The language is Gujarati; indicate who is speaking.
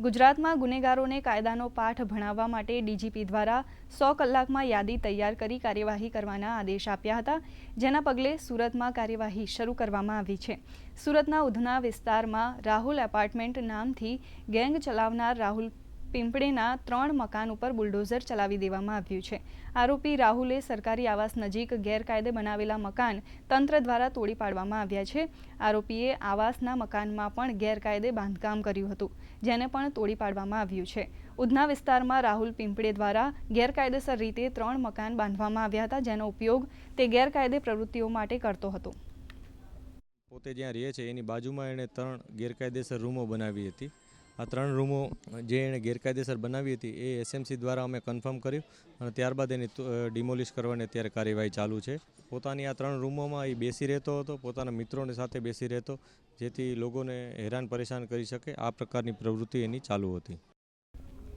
Speaker 1: ગુજરાતમાં ગુનેગારોને કાયદાનો પાઠ ભણાવવા માટે ડીજીપી દ્વારા સો કલાકમાં યાદી તૈયાર કરી કાર્યવાહી કરવાના આદેશ આપ્યા હતા, જેના પગલે સુરતમાં કાર્યવાહી શરૂ કરવામાં આવી છે. સુરતના ઉધના વિસ્તારમાં રાહુલ એપાર્ટમેન્ટ નામથી ગેંગ ચલાવનાર રાહુલ પિંપળેના ત્રણ મકાન ઉપર બુલડોઝર ચલાવી દેવામાં આવ્યું છે. આરોપી રાહુલે સરકારી આવાસ નજીક ગેરકાયદે બનાવેલા મકાન તંત્ર દ્વારા તોડી પાડવામાં આવ્યા છે. આરોપીએ આવાસના મકાનમાં પણ ગેરકાયદે બાંધકામ કર્યું હતું, જેને પણ તોડી પાડવામાં આવ્યું છે. ઉધના વિસ્તારમાં રાહુલ પિંપળે દ્વારા ગેરકાયદેસર રીતે ત્રણ મકાન બાંધવામાં આવ્યા હતા, જેનો ઉપયોગ તે ગેરકાયદે પ્રવૃત્તિઓ માટે કરતો હતો.
Speaker 2: પોતે જ્યાં રહે છે, એની બાજુમાં એણે ત્રણ ગેરકાયદેસર રૂમો બનાવી હતી. આ ત્રણ રૂમો જે એણે ગેરકાયદેસર બનાવી હતી એ એસએમસી દ્વારા અમે કન્ફર્મ કર્યું અને ત્યારબાદ એની ડિમોલિશ કરવાની અત્યારે કાર્યવાહી ચાલુ છે. પોતાની આ ત્રણ રૂમોમાં એ બેસી રહેતો હતો, પોતાના મિત્રોની સાથે બેસી રહેતો, જેથી લોકોને હેરાન પરેશાન કરી શકે. આ પ્રકારની પ્રવૃત્તિ એની ચાલુ હતી.